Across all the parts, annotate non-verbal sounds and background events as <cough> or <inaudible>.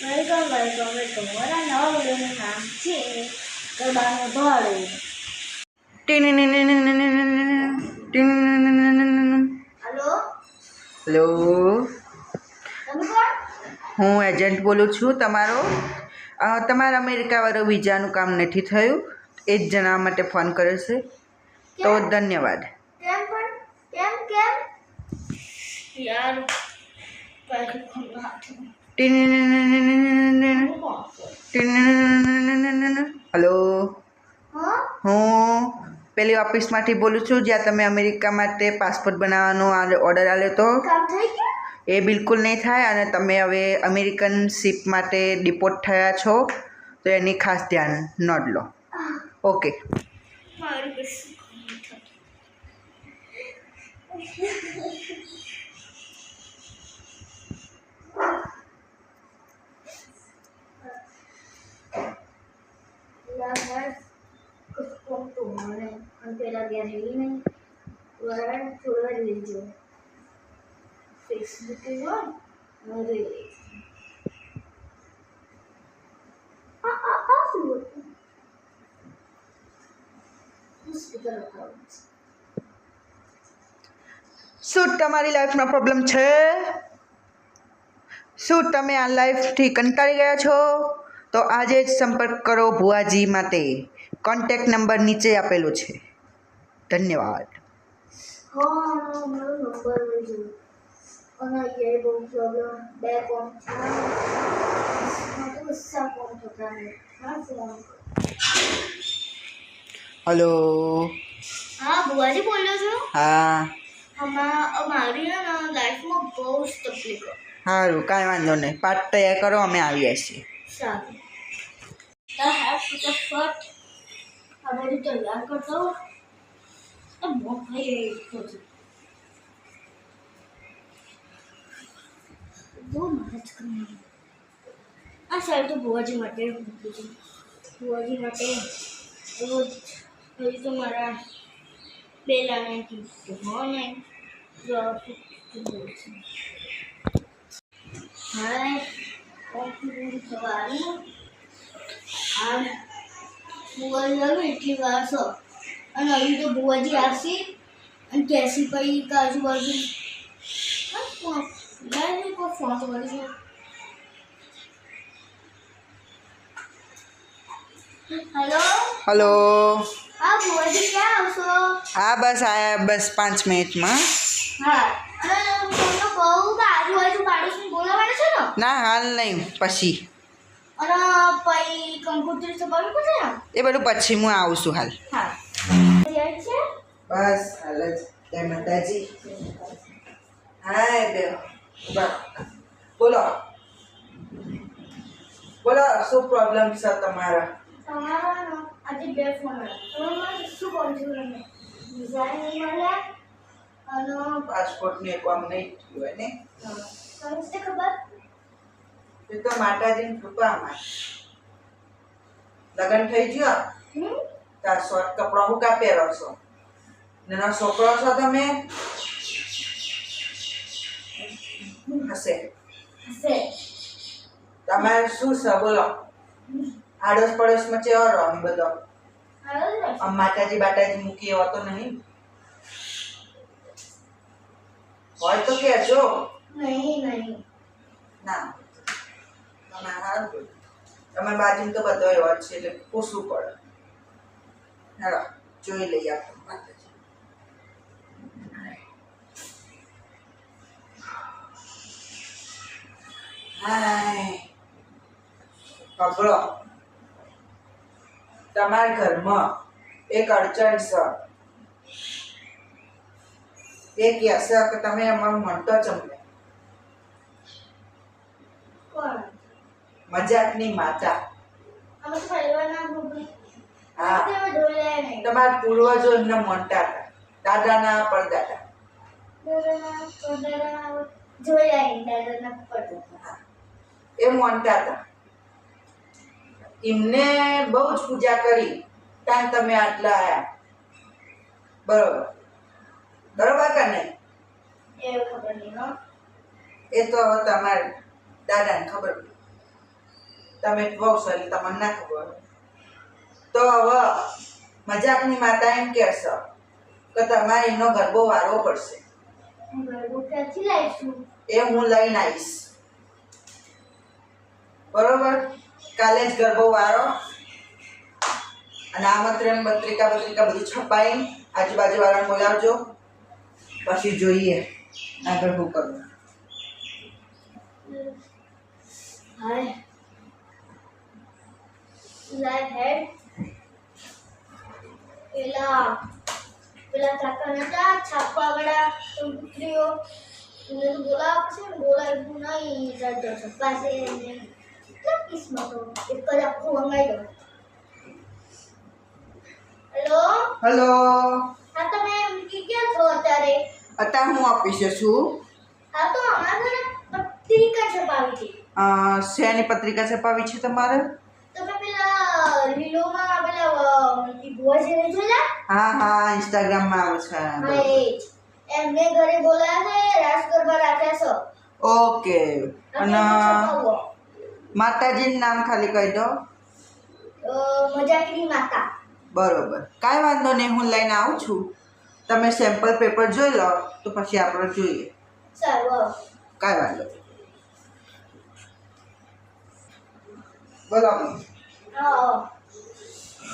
Welcome welcome welcome. મારા નવા વિડીયોનું નામ છે ગરબાનું ભાડું હલો? હેલો? હું એજન્ટ બોલું છું તમારો? તમારા અમેરિકાવાળો વિઝાનું કામ નથી થયું. એ જ જણાવવા માટે ફોન કર્યો છે. તો ધન્યવાદ. કેમ પણ? કેમ કેમ? યાર. હલો હું? પેલી ઓફિસમાંથી બોલું છું જ્યાં તમે અમેરિકા માટે પાસપોર્ટ બનાવવાનો ઓર્ડર આવ્યો તો. કામ થઈ ગયું? એ બિલકુલ નહીં થાય અને તમે હવે અમેરિકન શિપ માટે ડિપોર્ટ થયા છો તો એની ખાસ ધ્યાન નોંધ લો. ઓકે મારી કશું કામ નહીં થતું. અને પેલા ઘેર એવી નહીં. વરાળ છોડવા જ લેજો. ફિક્સ મૂકી જો ને હું જોઈ લઈશ. આ આ આ શું સ્પીકર શું તમારી લાઈફમાં પ્રોબ્લેમ છે? શું તમે આ લાઈફથી કંટાળી ગયા છો? તો આજે જ સંપર્ક કરો ભુવાજી માટે. કોન્ટેક્ટ નંબર નીચે આપેલો છે. ધન્યવાદ. હલો હા બુઆજી બોલ્યો છો હા હમણાં મારી છે. લાઈફમાં બહુ જ તકલીફો. સારું કાંઈ વાંધો નહીં. પાઠ તૈયાર કરો અમે આવીએ છીએ. સારું. I have to get first. આ બધું તૈયાર કરતો આ મોં ખાઈ રહી છું બહુ મહેનત કરવાની આ સાઈડ તો ભુવાજી માટે મૂકી છે ભુવાજી માટે રોજ હજી તો મારા બેલાને કીધું મને હાય કોન્ફિડન્સ થવાનું આ બુવાજી આવે એટલી વાર છો અને હજુ તો બુવાજી આવશે અને કેસી પછી કાજુ બાજુ ફોન- તો કરી છે? હેલો? હલો. હા બુવાજી ક્યાં આવશો? હા બસ આયા બસ પાંચ મિનિટમાં. હા. અને તમને કહું કે આજુબાજુ પાડોશની બોલાવાડે છે ને? ના હાલ નહીં પછી. અને પછી કંકોત્રી સભાનું પૂછે ને? એ બધું પછી હું આવું છું હાલ. હા. બસ હાલ જ. જય માતાજી. હા બે. બોલો. બોલો શું પ્રોબ્લેમ છે તમારા? તમારો આજે બે ફોન તમે શું કહો છું નહીં મળ્યા અને પાસપોર્ટનું કામ નહીં થયું હોય ને? તમને ખબર? એ તો માતાજીની કૃપામાં લગ્ન થઈ ગયો? તાર શોર્ટ કપડાં હું કા પહેરો છો નાના છોકરો છો તમે? હશે. તમારે શું છે? બોલો. આડોશ પડોશમાં ચેવો રહો અમે બધો? માતાજી બાટાજી મૂકી એવો તો નહીં? હોય તો કહેજો. નહીં નહીં. ના. સારું કર્યું. તમારી બાજુ તો બધો એવો જ છે, એટલે પૂછવું પડે. હેલો, જોઈ લઈએ આપણે તમારા ઘરમાં એક અડચણ છે. એ કહેશે કે તમે અમારું મનતો કોણ મજાકની માતા. હા. તમારા પૂર્વજો એમને મનતા હતા. દાદાના પરદાદા. એ માનતા હતા. એમને બહુ જ પૂજા કરી. ત્યાં તમે આટલા આયા. બરોબર. બરોબર કે નહીં? એ તો તમારે દાદાને ખબર તમે વહુ છો એટલે તમને ના ખબર. તો હવે મજાકની માતા એમ કહેશો કે તમારે એનો ગરબો વારવો પડશે. એ હું લઈને આવીશ. બરોબર? કાલે જ ગરબો વારો. અને આમંત્રણ પત્રિકા પત્રિકા બધું છપાઈ. આજુબાજુ વાળાને બોલાવજો. પછી જોઈએ આગળ શું કરવું. હાય લાઈવ હેડ પેલા પેલા કાકા નતા છાપવા વાળા કંપનીઓ એને તો બોલાવવા પડશે ને બોલાવ્યું નહીં રાજો છપાશે ને કેટલા કિસ્મતો એક જ આખું મંગાઈ દો હેલો હેલો હા તમે ક્યાં છો અત્યારે અત્યારે હું ઓફિસે છું હા તો અમારા ઘરે પત્રિકા છપાવી છે શેની પત્રિકા છપાવી છે તમારે લીલોમાં પેલા ભુવા છે જોયેલા? હા હા ઇન્સ્ટાગ્રામમાં આવે છે એમને ઘરે બોલાયા છે રાસ ગરબા રાખ્યા છે. ઓકે. અને માતાજીનું નામ ખાલી કહી દો. અ, માતા. બરોબર. કાંઈ વાંધો નહીં હું લઈને આવું છું. તમે સેમ્પલ પેપર જોઈ લો તો પછી આપણે જોઈએ. સારું કાંઈ વાંધો બોલો. હા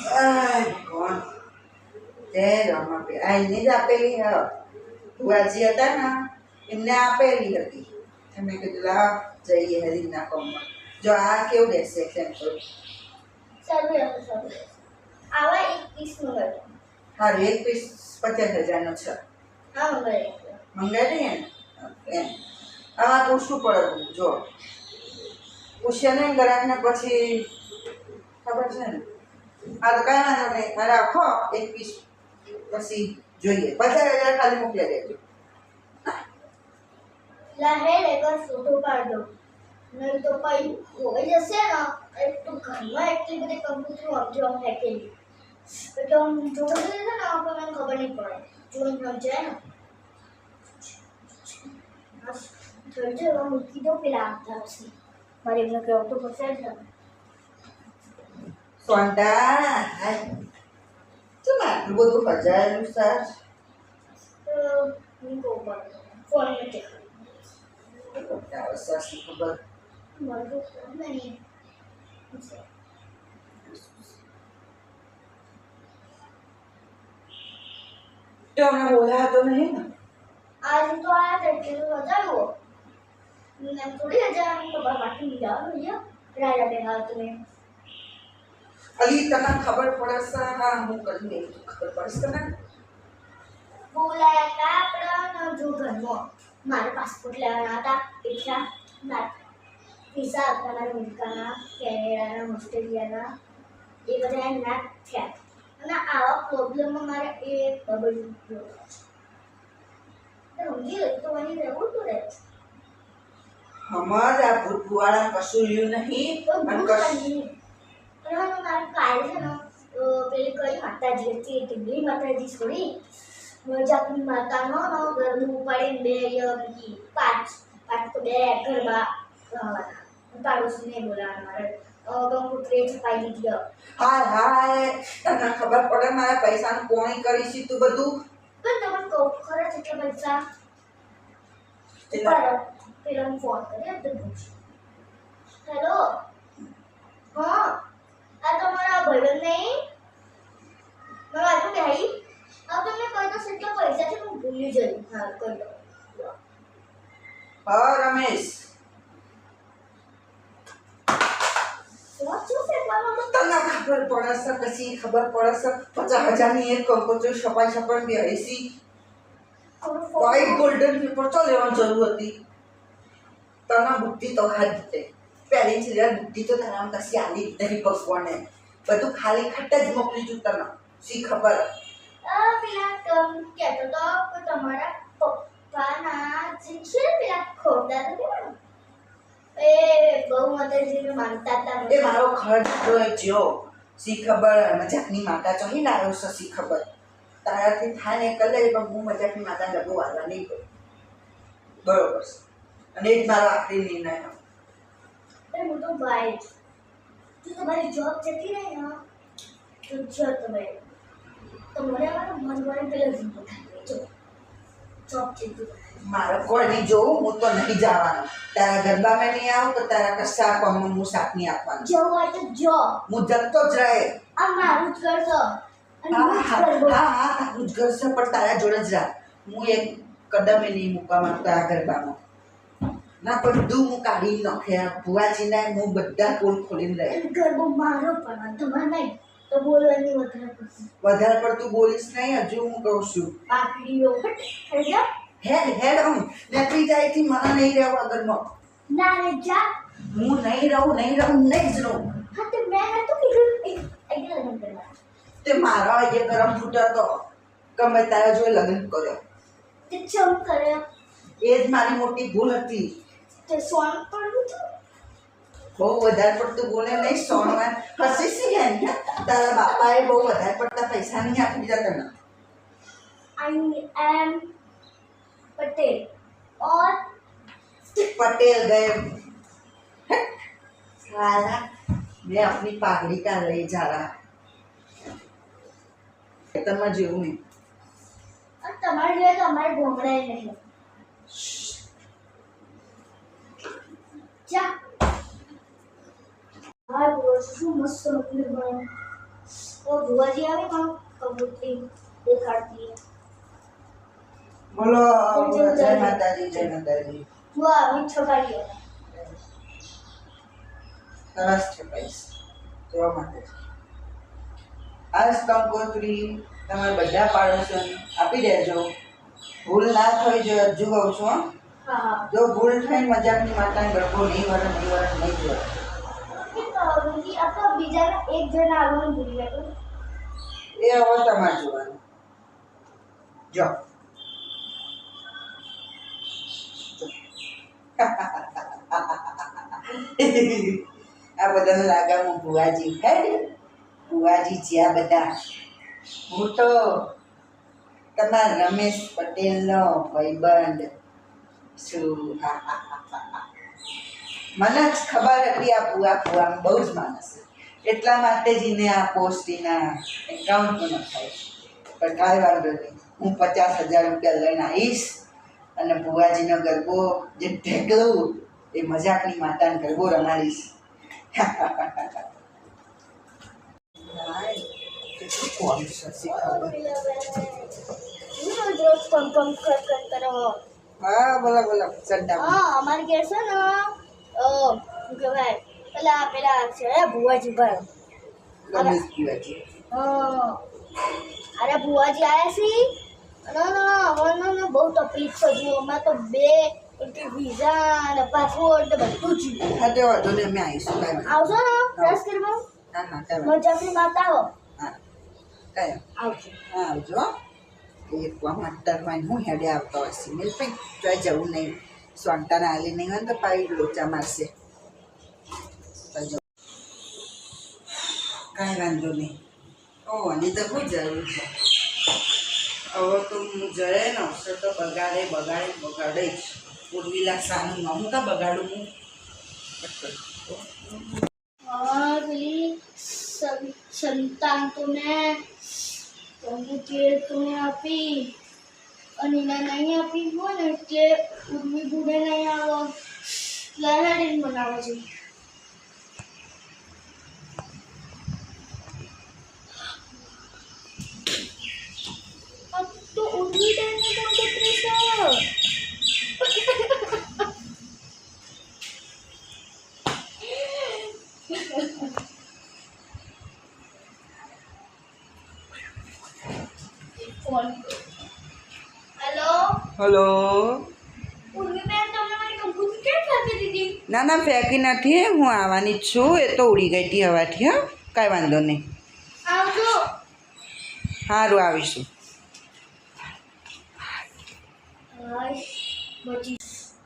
ભગવાન. તે રમાપે આ એને જ આપેલી હ. ભુવાજી હતા ને એમને આપેલી હતી. એમને કીધું લા જઈએ હરીના કોમમાં જો આ કેવું બેસે રહેશે આવા એક પીસ મંગાવી દો. એક પીસ પચાસ હજારનો છે. હા મંગાવી ને? એમ આ પૂછવું પડે? જો. પૂછે નહીં ગ્રાહકને પછી ખબર છે ને? આ તો કાંઈ વાંધો નહીં. આ આખો એક પીસ પછી જોઈએ. પચાસ હજાર ખાલી મોકલી દેજો લા હેડ એકવાર ફોટો પાડ દો. નહીં તો પછી બધી કંપનીઓ સમજો ફેંકેલી. એટલે આમ જોવા જઈએ ને આપણને ખબર નહીં પડે. જોઈને સમજાય ને. જોઈજો મૂકી દો પેલા આવતા હશે મારે તો પડશે જ સોંટા શું આટલું બધું નથી સાસી ખબર? તો હમણાં બોલાતો નહીં ને? આજે તો આયા હતા એટલે તો વધારો એમ થોડી હજાર તો બાકી જવાનું રાજા બેહા તમે અલી તને ખબર પડશે હા હું કરી દઉં ખબર પડશે તને? બોલાયા હતા આપણા જો ઘરમાં મારે પાસપોર્ટ લેવાના હતા એટલા ના વિઝા આપવાના મારા અમેરિકાના કેનેડાના ઓસ્ટ્રેલિયાના. એ બધા ના થયા. અને આવા પ્રોબ્લેમમાં મારે એ બબલ સમજી તો અહીં રહેવું તો રહે હમણાં ભૂતવાળા કશું લ્યું નહીં અને કશું નહીં અને મારે કાલે છે ને અ, પેલી કઈ માતાજી હતી એ ટીંગલી માતાજી છોડી મજાકની માતાનો નો ગરબું ઉપાડીને બે ય બીજી પાંચ પાંચ તો બે ગરબા ગાવાના પાડોશીને બોલાવવાના મારે કંકુત્રી છપાઈ દીધી હ. હાય હાય તને ખબર પડે મારા પૈસાનું કોણી કરીશ તું બધું પણ તમને કહું ખરા કેટલા પૈસા કેટલા? ઉપાડો પેલા હું ફોન કરી તો પૂછું હેલો હા આ તમારા ભાઈબંધ નહીં. મારા આજુ ભાઈ આ તમને કહી દો કેટલા પૈસા છે હું ભૂલી જઈ. હા કહી દો. હા રમેશ. ખબર પડે છે પછી ખબર પડે છે પચાસ હજારની એક કંકોત્રી છપાઈ છપાઈ બેસી થોડું વ્હાઈટ ગોલ્ડન પેપર તો લેવાની જરૂર હતી. તને બુદ્ધિ તો હાથ દે પહેલી છે બુદ્ધિ તો તારા કશી આલી નહીં ભગવાને બધું ખાલી ખટ જ મોકલી છું તને શી ખબર? પેલા કમ કહેતો તો તમારા પપ્પાના જે છે ને પેલા ખોરદા તો કેવા? એ બહુ માતાજીને માનતા હતા એ મારો ખર્ચ તો જો શી ખબર? મજાકની માતા ચોહી છે શી ખબર? તારાથી થાય ને કલે પણ હું મજાકની માતા ડબ્બો વાળવા નહીં ગયો બરોબર અને એ જ મારો આખરી નિર્ણય હતો. એ હું તો ભાઈ છું જો તમારી જોબ જતી રહી ને તો જો તમે તમારે મારો મન મને પેલા જ થાય. જો જોબ જતી મારો કોઈ નહીં જોવું હું તો નહીં જવાનો. તારા ગરબામાં નહીં આવું તો તારા કશા કામમાં હું સાથ નહીં આપવાનું. જવું હોય તો જો. હું જતો જ રહે. આ મારું જ કરશો હા હું જ તારું છે પણ તારા જોડે જ રાખ. હું એક કદમે નહીં મૂકવા માંગતો આ ગરબામાં. ના બધું હું કાઢી નાખ્યા. ભુવાજીને હું બધા પોલ ખોલીને રહે ગરબો મારો પણ તમારે નહીં તો બોલવાની વધારે પડશે. વધારે પડતું બોલીશ નહીં હજુ હું કહું છું. પાકડીઓ હેડ હેડ હું. નીકળી જાય થી મને નહીં રહેવું આગળમાં. ના રે જા. હું નહીં રહું નહીં રહું નહીં જ રહું. હા તો મેં નતું કીધું. કરવા. તે મારા અહીંયા ગરમ ફૂટર તો ગમે તારા જોડે લગ્ન કર્યો. તે ચમ કર્યો? એ જ મારી મોટી ભૂલ હતી. તે સોંગ પડવું હતું બહુ વધારે પડતું બોલે નહીં સોણમાં હસી સી હે તારા બાપાએ બહુ વધારે પડતા પૈસા નહીં આપી દીધા તને आई एम पटेल और पटेल गए साला मैं अपनी पागड़ी का ले जा रहा ખેતરમાં જેવું નહીં और તમારે જોઈએ તો અમારે ભોંગડાય નહીં જા હા બોલો શું મસ્ત રોટલી બને તો ભુવાજી આવે પણ કબૂતરી દેખાડતી બોલો જય માતાજી જય માતાજી હું આવી છપાડી સરસ છે પૈસા જોવા માટે આજ કંકોત્રી તમે બધા પાડોશોને આપી દેજો ભૂલ ના થઈ જો હજુ કહું છું જો ભૂલ થઈ મજાકની માતાને ગરબો નહીં વરે નહીં વરે નહીં રૂકી આ બધાને લાગે હું? ભુવાજી હેડ ભુવાજી છે બધા. હું તો તમારા રમેશ પટેલનો ભાઈબંધ. છું મને જ ખબર હતી આ ભુવા ભુવા બહુ જ માણસ એટલા માટે જ એને આ પોસ્ટીના એકાઉન્ટમાં નખાય પણ કાંઈ વાંધો નહીં. હું પચાસ હજાર રૂપિયા લઈને આવીશ અને ભુવાજીનો ગરબો જે ઢેકલું એ મજાકની માતાને ગરબો રમાડીશ. <laughs> કોણ છે હા બોલો બોલો ચડ્ડા હા અમારે ઘેર છે ને ઓ શું કહેવાય પેલા પેલા છે ભુવાજી ભાઈ. અરે ભુવાજી. આવ્યા છે? ના ના અમારે ના બહુ તકલીફ છે જો અમે તો બે વિઝા અને પાસપોર્ટ ને બધું જ. હા તે વાંધો નહીં અમે આવીશું કાંઈ આવશો ને પ્રયાસ કરવા હા હા મજાકની માતા આવો. હા. આવજો. હા આવજો એક વામાં ટરવાઈને હું હેડે આવતો હોય સિમેલ પણ જોઈ જવું નહીં સ્વાંટાને હાલી નહીં હોય ને તો પાઈ લોચા મારશે તો જો કાંઈ વાંધો નહીં ઓ આની તો કોઈ જરૂર છે હવે તો હું જઈએ ને અવસર તો બગાડે બગાડે બગાડે જ ઉર્વિલા સાનું ન હું કા બગાડું હું और मेरी सं- संतान तो અમુક જે તમે આપી અને ના નહીં આપી હોય ને એટલે ઉર્મી ભૂડે નહીં આવો. એટલે હેડીને બનાવો જોઈએ ના ના ફેંકી નથી હું આવવાની જ છું. એ તો ઉડી ગઈ હતી હવાથી હા. કાંઈ વાંધો નહીં. આવજો. સારું આવીશું. હાય બચી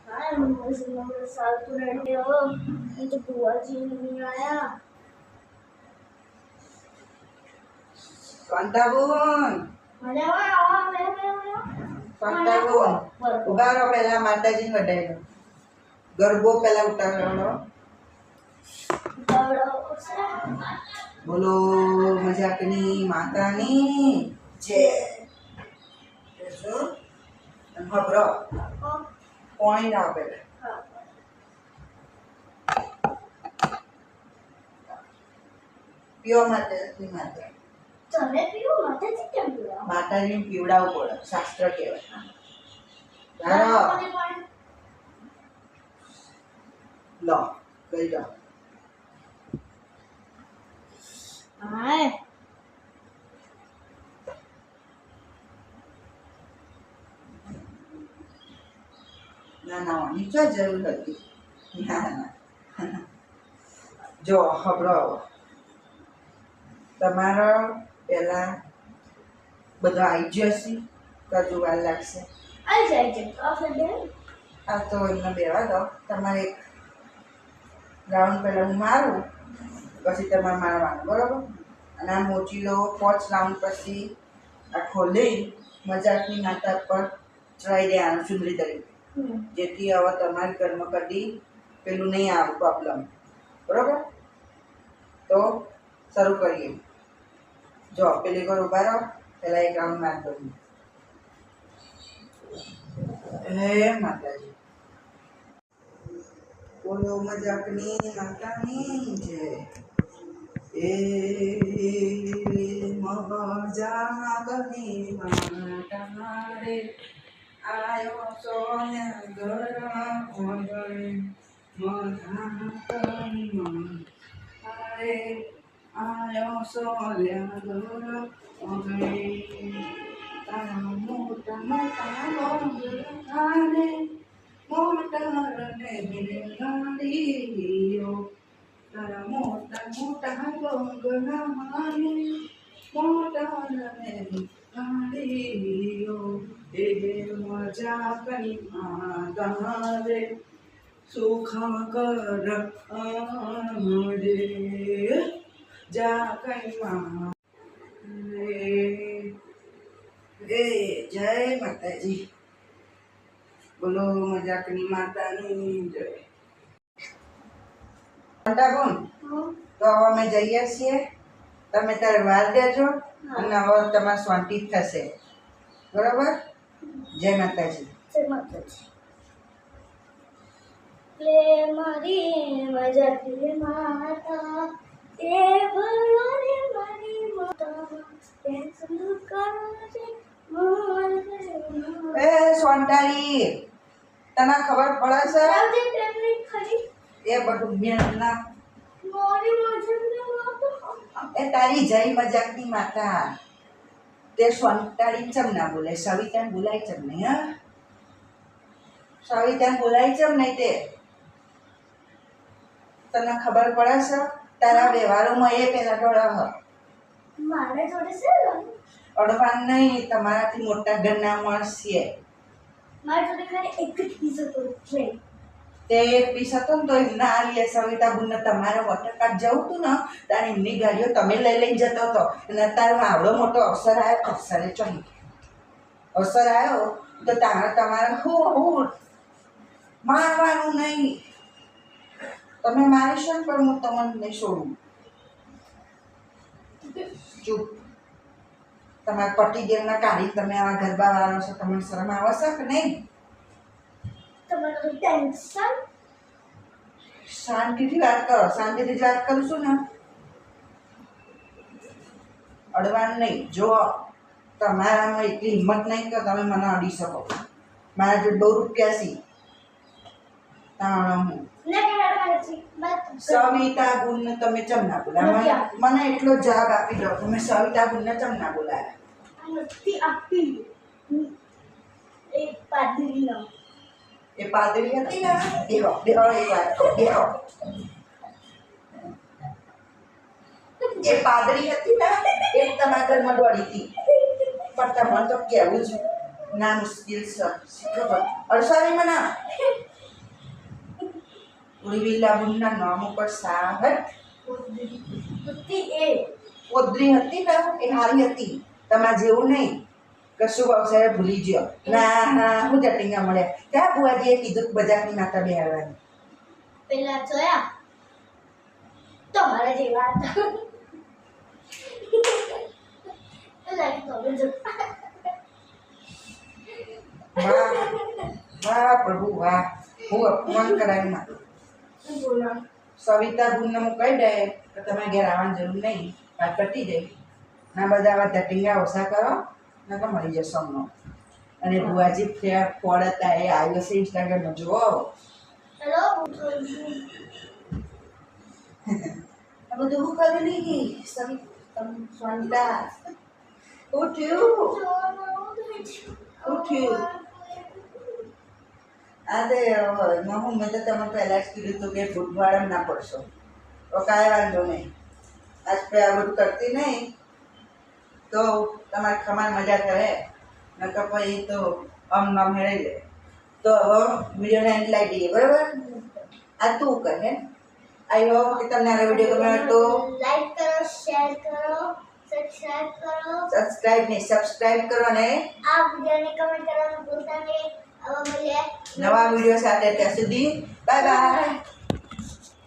હા મસ્ત મસ્ત સાલતું રહ્યો હું. તો ભુવાજી નહીં આયા કાંતાબુન મને હવે આવા મે મે કાંતાબુન બરોબર. ઊભા રહો પહેલા માતાજી વધારી ગરબો પહેલાં ઉતારવાનો. બોલો મજાકની માતાની. જય. ખબરો પોઈન્ટ આપે. પીવા માટે માતા. તમે પીવો કેમ પીવો માતાજીને પીવડાવવું પડે શાસ્ત્ર કહેવાય. લો કહી દો હાય. ના ના નીચા જરૂર હતી. ના ના જો ખબરો તમારા પહેલાં બધો આવી હશે કજુ વાર લાગશે? આઈ જાય છે. આ તો એમને બેવા દો. તમારે એક રાઉન્ડ પહેલાં હું મારું પછી તમારે મારવાનું બરાબર? અને આ મોચીલો પાંચ રાઉન્ડ પછી આ ખોલી મજાકની માતા પર ચડાવી દેવાનું સુંદરી તરીકે. જેથી હવે તમારી ઘરમાં કદી પેલું નહીં આવે પ્રોબ્લેમ બરાબર? તો શરૂ કરીએ. જો પેલી ઘર ઊભા રહો પહેલાં એક રાઉન્ડ માર દઉં. હે માતાજી. બોલો મજાકની, માતાની જય. એ મજાકની માતા રે આયો સોન્યા ઘરમાં ઓગણે મજાકની માતા રે આયો સોન્યા ઘર ઓગણે તારા મોટા મોટા ગોગરાને મોટા રને ગાડીઓ તારા મોટા મોટા ગોગરાને મોટા રને ગાડીઓ એ મજા કરી માતારે સુખા કર આમડે જા કઈ મા રે જય માતાજી. બોલો મજાકની માતાની જય. મોટા બોન તો હવે અમે જઈએ છીએ. તમે તારે વાર દેજો અને હવે તમારે શાંતિ થશે. બરાબર? જય માતાજી. જય માતાજી. લે મારી મજાકી માતા એ ભવાની મારી માતા પેન્સિલ કરે મોર એ સોંટારી તને ખબર પડે છે? એ બધું મેં ના મારી મજાકી માતા એ તારી જય મજાકની માતા. તે સોંટાળી ચમ ના બોલે? સવિતાને બોલાય ચમ નહીં હા? સવિતાને બોલાય ચમ નહીં તે? તને ખબર પડે છે? તારા વ્યવહારોમાં એ પેલા ડોળા હ. મારા જોડે છે અડવાન નહીં તમારાથી મોટા ઘરના માણસ છીએ. મારા એક જ પીસ હતો છે. તે પીસ હતો ને તો ના આલીએ સવિતા બુનને તમારે વોટર પાર્ક જવું હતું ને ત્યારે એમની ગાડીઓ તમે લઈ લઈને જતો હતો. અને તારો આવડો મોટો અવસર આવ્યો અવસરે ચડી અવસર આવ્યો તો તારે તમારે હું, હો મારવાનું નહીં. તમે મારીશો શું પણ હું તમને છોડું. ચૂપ. તમારા પતિદેવના કાઢી તમે આવા ગરબા વાળો છો તમને શરમ આવશે કે નહીં? તમારું ટેન્શન? શાંતિથી વાત કરો શાંતિથી વાત કરું ને. અડવાનું નહીં જો તમારામાં એટલી હિંમત નહીં કે તમે મને અડી શકો. મારા જો બહુ રૂપિયા સી તાણ હું. સવિતા ગુણને તમે ચમ ના બોલાયા? મને- એટલો જાગ આપી દો તમે સવિતા ગુણને ચમ ના બોલાયા. એ પાદરી હતી ને? દેહો દેહો એક વાત દેહો એ પાદરી હતી ને એ તમારા ઘરમાં દોડી હતી. પણ તમને તો કહેવું જ ના મુશ્કેલ છે. ખબર અડસારી મને ઉડીવિલ્લા નામ ઉપર સાહટ હતી એ. પોદરી હતી ને એ હારી હતી. તમારે જેવું નહીં. કશું અવસરે ભૂલી ગયો. ના ના હું જટિંગા મળ્યા ત્યાં બુઆજીએ કીધું બજારની માતા બે આવવાની પેલા જોયા તમારે લાગે વાહ વાહ પ્રભુ વાહ. હું અપમાન કરાવી બોલો સવિતા ગુણને કહી દે તો તમે ઘેર આવવાની જરૂર નહીં. વાત પતી જાય ના બધા આવા ધટીંગા ઓછા કરો નકર મળી જશો અમનો. અને ભુવાજી ફેર ફોડ હતા એ આવ્યો છે ઇન્સ્ટાગ્રામમાં જુઓ. બધું હું કરી સવિતા ઉઠ્યું. ઉઠ્યું. તે એમાં હું મેં તો તમે પહેલાં જ કીધું હતું કે ફૂટવાળા ના પડશો. તો કાંઈ વાંધો નહીં. આજ પે આ બધું કરતી નહીં. તો તમારે ખમાર મજા કરે. નકર પછી તો આમ નામ મેળવી લે તો હવે વિડીયોને એન્ડ લાવી દઈએ બરાબર? આ તું કહે આઈ હોપ કે તમને આ વીડિયો ગમ્યો તો? લાઈક કરો શેર કરો સબસ્ક્રાઇબ કરો. સબસ્ક્રાઇબ ને સબસ્ક્રાઇબ કરો ને. આ વિડીયોને કમેન્ટ કરવાનું ભૂલતા નહીં. નવા વીડિયો સાથે ત્યાં સુધી. Bye bye.